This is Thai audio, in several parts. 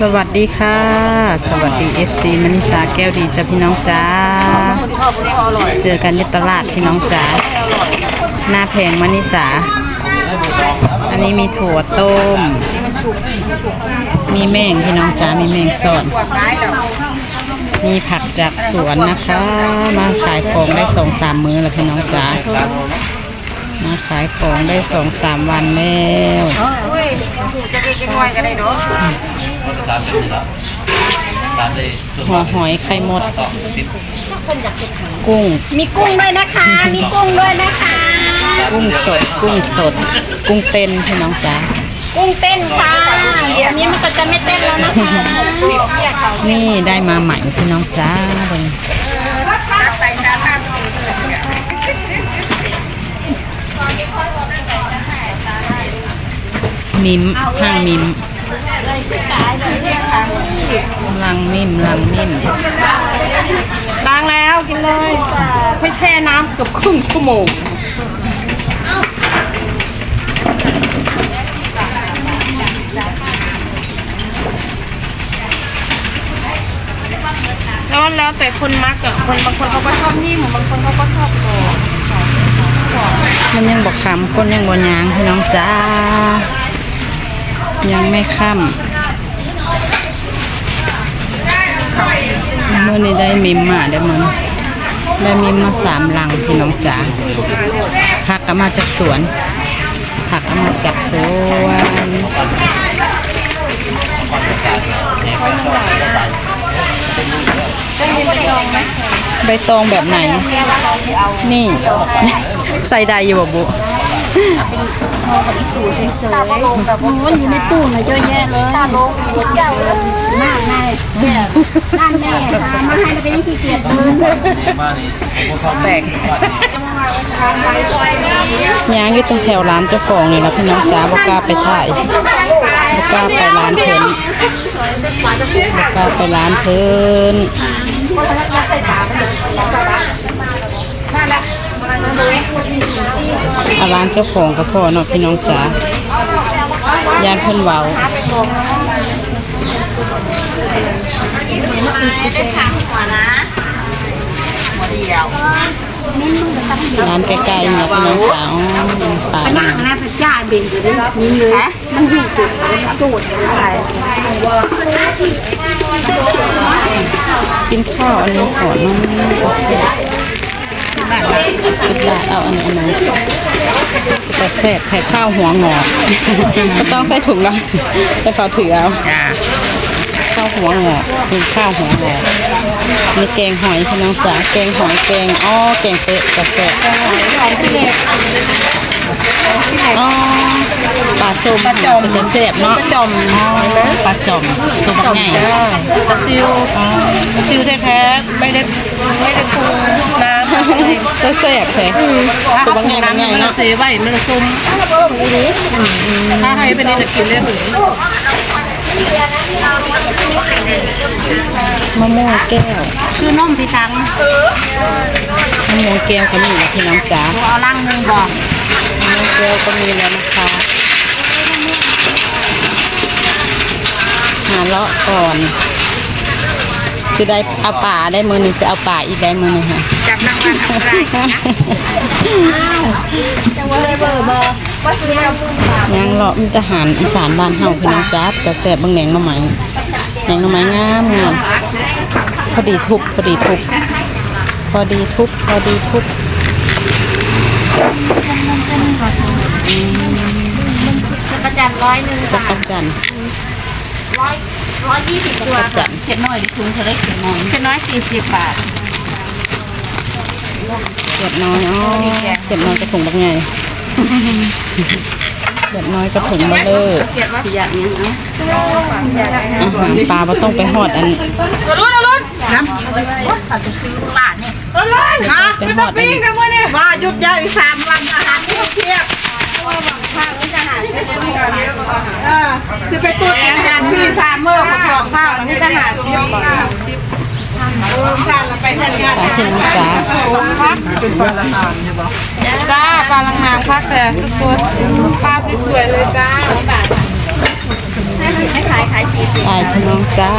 สวัสดีค่ะ สวัสดี FC มณิสาแก้วดีจ้าพี่น้องจ้า เจอกันที่ตลาดพี่น้องจ้า หน้าแพงมณิสา อันนี้มีถั่วต้ม มีแมงพี่น้องจ้า มีแมงสอนมีผักจากสวนนะคะ มาขายของได้สองสามมื้อแล้วพี่น้องจ้า มาขายของได้สองสามวันแล้ว สามเดือนแล้วสามเดือนส่วนหัวมากหอยไข่มดต่อติดกุ้ง มีกุ้งด้วยนะคะ มีกุ้งด้วยนะคะกุ้งสด กุ้งสด กุ้งเต้นพี่น้องจ้ากุ้งเต้นค่ะ เดี๋ยวนี้มันก็จะไม่เต้นแล้วนะคะนี่ได้มาใหม่พี่น้องจ้าเลยมิมห้างมิม ลังมิมลังมิมล้างแล้วกินเลยไม่แช่น้ำเกือบครึ่งชั่วโมงแล้วแล้วแต่คนมักอะคนบางคนเขาก็ชอบนิ่มบางคนเขาก็ชอบกรอบมันยังบอกคำคนยังบอยางพี่น้องจ้ายังไม่ค่ำเมื่อ นี้ได้มิมมาได้มันได้มิมมาสามลังพี่น้องจ๋าผักก็มาจากสวน ผักก็มาจากสวนใบตองแบบไหน นี่ ใส่ได้อยู่บ่บุ มันอยู่ในตู้นะเยอะแยะเลยตาลงหัวเจ้ามากแม่ด้านแม่ค่ะมาให้แล้วก็ยังขี้เกียจมือมานี่ผมชอบแตกย่างอยู่ตรงแถวร้านเจ้าของนี่ละพี่น้องจ๋าบ่กล้าไปถ่ายบ่กล้าไปร้านเพิ่นบ่กล้าไปร้านเพิ่น อาร้านเจ้าของก็พอเนาะพี่น้องจ๋าย่านเพิ่นเว้าร้านใกล้ๆเนี่ยพี่น้องจ๋าอ๋อป่านั่งนะเป็นจ่าเบ่งอยู่ด้วยนี่เลยมันอยู่จุดจุดอะไรกินข้าวอันนี้ขอน้องก็แซ่บสิบบาทเอาอันนี้อันนั้น แต่แซ่บไข่ข้าวหัวงอกไม่ต้องใส่ถุงนะแต่เขาถือเอาข้าวหัวงอกกินข้าวหัวงอกนี่แกงหอยพี่น้องจ๋าแกงหอยแกงอ้อแกงเปะกระแซ่บอ๋อปลาส้มปลาจอมเป็นตะแซ่บเนาะปลาจอมอ๋อปลาจอมตัวบักใหญ่ตะซิวตะซิวแท้ๆไม่ได้ไม่ได้ปรุงน้ำตัวแซ่บแท้ตัวบักใหญ่บักใหญ่เนาะเสียไว้มันซุ่มถ้าให้เป็นนี่จะกินได้หรือมะม่วงแก้ว คือน้มที่ตังมะม่วงแก้วก็มีนะพี่น้องจ๋าเอาล่างนึงบอกมะม่วงแก้วก็มีแล้วนะคะ หาเลาะก่อนสิได้เอาป่าได้มือหนึ่งสิเอาป่าอีกได้มือหนึ่งค่ะจับนักวัน ทำไรจะว่าเลยเบอร์เบอร์ว่าซื้อแล้วยังเลาะมีทหารอีสานบ้านเฮาพี่น้องจ๋าแต่แซ่บเบางแหนงหน่อไม้แหนงหน่อไม้งามงามพอดีทุบพอดีทุบพอดีทุบพอดีทุบประจันร้อยหนึ่งจักรจันทร์ร้อยร้อยยี่สิบตัวจักรจันทร์เขียนหน่อยดิคุณเธอได้เขียนหน่อยเขียนน้อยสี่สิบบาท เจ็ดน้อยอ๋อเจ็ดน้อยกระถุงบักใหญ่เจ็ดน้อยกระถุงมาเลอเขียนว่าอยากยังเนาะอาหารปลาบ่ต้องไปหอดอันรุ่นรุ่นน้ำขาดจะซื้อบาทเนี่ยรุ่นรุ่นฮะไม่ต้องปิ้งกันว่าหยุดยาวอีกสามวันอาหารที่เทียบเออคือไปตุ้นอาหารพี่สามเมื่อเขาชอบข้าวนี่จะหาซิมก่อ ไปทำงานปลาที่น้องจ๋าจ้าปลาลังหางพักแต่ทุกคนปลาสวยๆเลยจ้าห้ขายขายสี่สิบตายขนมจ้า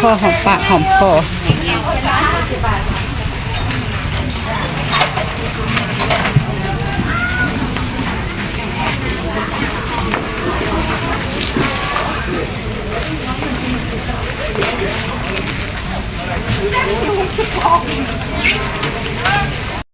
พอหอมปากหอมคอ